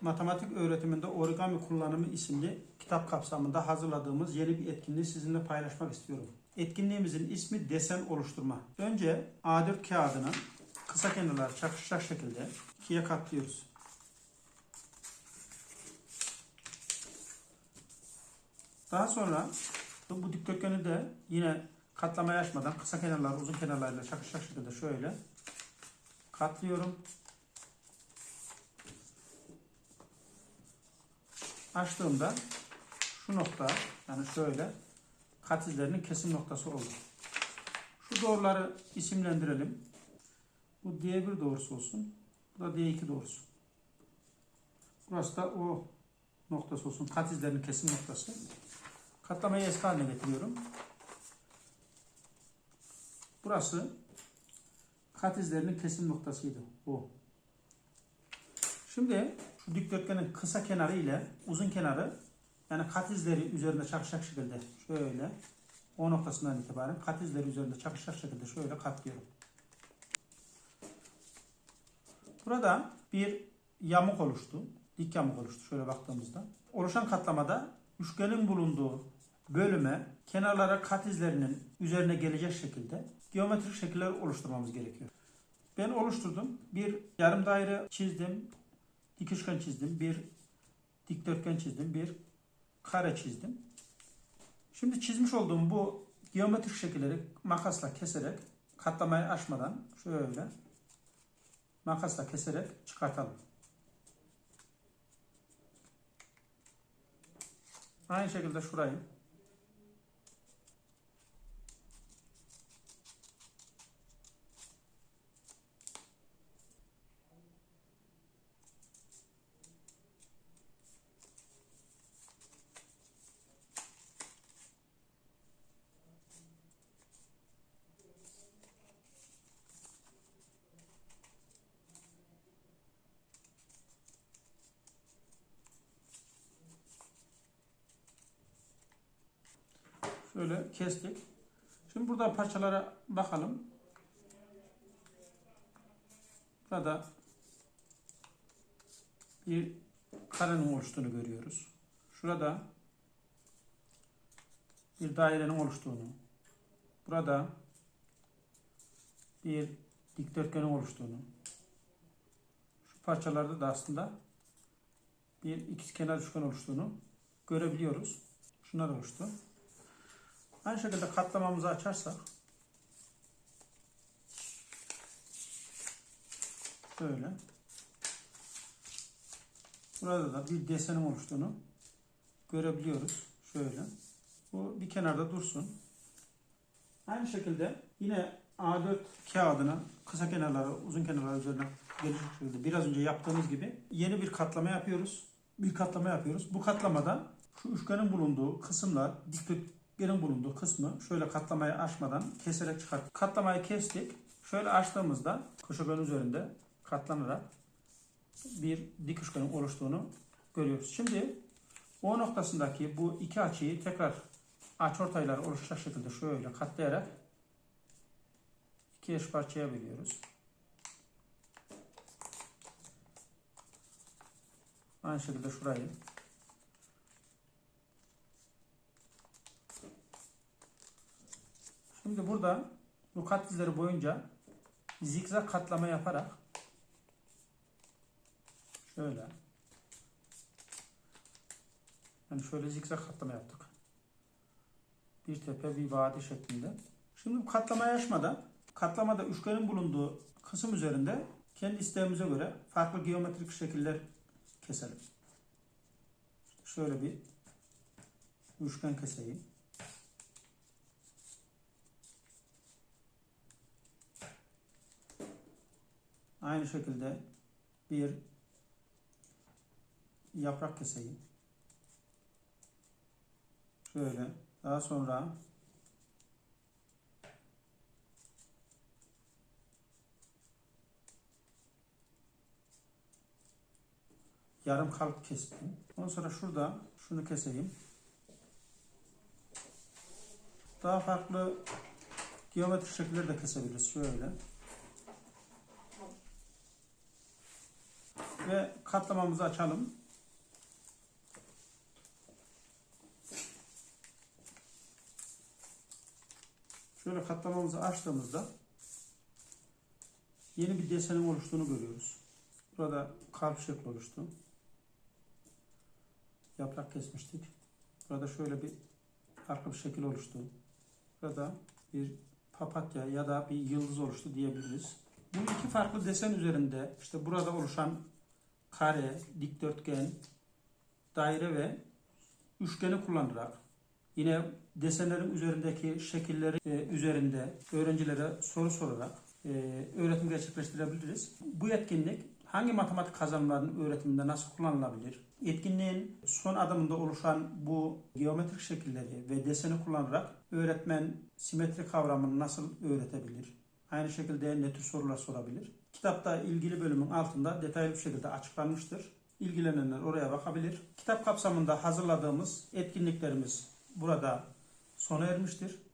Matematik öğretiminde origami kullanımı isimli kitap kapsamında hazırladığımız yeni bir etkinliği sizinle paylaşmak istiyorum. Etkinliğimizin ismi desen oluşturma. Önce A4 kağıdını kısa kenarlar çakışacak şekilde ikiye katlıyoruz. Daha sonra bu dikdörtgeni de yine katlamayı açmadan kısa kenarlar uzun kenarlarıyla çakışacak şekilde şöyle katlıyorum. Açtığımda şu nokta yani şöyle kat izlerinin kesim noktası oldu. Şu doğruları isimlendirelim. Bu D1 doğrusu olsun. Bu da D2 doğrusu. Burası da O noktası olsun. Kat izlerinin kesim noktası. Katlamayı eski haline getiriyorum. Burası kat izlerinin kesim noktasıydı. O. Şimdi dikdörtgenin kısa kenarı ile uzun kenarı yani kat izleri üzerinde çakışacak şekilde şöyle o noktasından itibaren kat izleri üzerinde çakışacak şekilde şöyle katlıyorum. Burada bir yamuk oluştu. Dik yamuk oluştu şöyle baktığımızda. Oluşan katlamada üçgenin bulunduğu bölüme kenarlara kat izlerinin üzerine gelecek şekilde geometrik şekiller oluşturmamız gerekiyor. Ben oluşturdum. Bir yarım daire çizdim. Dik üçgen çizdim. Bir dikdörtgen çizdim. Bir kare çizdim. Şimdi çizmiş olduğum bu geometrik şekilleri makasla keserek katlamayı aşmadan şöyle makasla keserek çıkartalım. Aynı şekilde şurayı Şöyle kestik. Şimdi burada parçalara bakalım. Burada bir karenin oluştuğunu görüyoruz. Şurada bir dairenin oluştuğunu, burada bir dikdörtgenin oluştuğunu, şu parçalarda da aslında bir ikizkenar üçgen oluştuğunu görebiliyoruz. Şunlar oluştu. Aynı şekilde katlamamızı açarsak şöyle burada da bir desenin oluştuğunu görebiliyoruz. Şöyle. Bu bir kenarda dursun. Aynı şekilde yine A4 kağıdına kısa kenarları uzun kenarları üzerine gelecek şekilde biraz önce yaptığımız gibi yeni bir katlama yapıyoruz. Bir katlama yapıyoruz. Bu katlamada şu üçgenin bulunduğu kısımlar dikdörtgenin bulunduğu kısmı şöyle katlamayı açmadan keserek çıkart. Katlamayı kestik. Şöyle açtığımızda köşegenin üzerinde katlanarak bir dik üçgenin oluştuğunu görüyoruz. Şimdi O noktasındaki bu iki açıyı tekrar açıortaylar oluşacak şekilde şöyle katlayarak iki eş parçaya bölüyoruz. Aynı şekilde şurayı Şimdi burada bu kat izleri boyunca zikzak katlama yaparak şöyle yani şöyle zikzak katlama yaptık. Bir tepe bir vadi şeklinde. Şimdi bu katlamayı açmadan katlamada üçgenin bulunduğu kısım üzerinde kendi isteğimize göre farklı geometrik şekiller keselim. Şöyle bir üçgen keseyim. Aynı şekilde bir yaprak keseyim. Şöyle. Daha sonra yarım kalp kestim. Ondan sonra şurada şunu keseyim. Daha farklı geometrik şekilleri de kesebiliriz. Şöyle. Ve katlamamızı açalım. Şöyle katlamamızı açtığımızda yeni bir desenin oluştuğunu görüyoruz. Burada kalp şekli oluştu. Yaprak kesmiştik. Burada şöyle bir farklı bir şekil oluştu. Burada bir papatya ya da bir yıldız oluştu diyebiliriz. Bu iki farklı desen üzerinde işte burada oluşan kare, dikdörtgen, daire ve üçgeni kullanarak yine desenlerin üzerindeki şekilleri e, üzerinde öğrencilere soru sorarak e, öğretim gerçekleştirebiliriz. Bu etkinlik hangi matematik kazanımlarının öğretiminde nasıl kullanılabilir? Etkinliğin son adımında oluşan bu geometrik şekilleri ve deseni kullanarak öğretmen simetri kavramını nasıl öğretebilir? Aynı şekilde ne tür sorular sorabilir? Kitapta ilgili bölümün altında detaylı bir şekilde açıklanmıştır. İlgilenenler oraya bakabilir. Kitap kapsamında hazırladığımız etkinliklerimiz burada sona ermiştir.